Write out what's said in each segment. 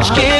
আজকে পেলাম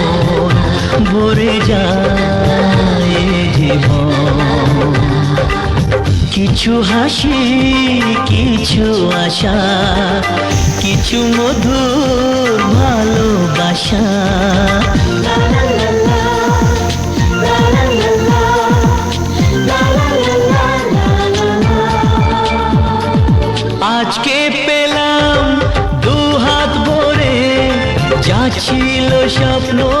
ভরে যায় জীবন। কিছু হাসি, কিছু আশা, কিছু মধুর ভালোবাসা। আজকে পেলাম দু হাত ভরে, যা ছিল স্বপ্ন।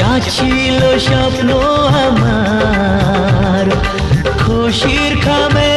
যা ছিল স্বপ্ন আমার। খুশির খাবে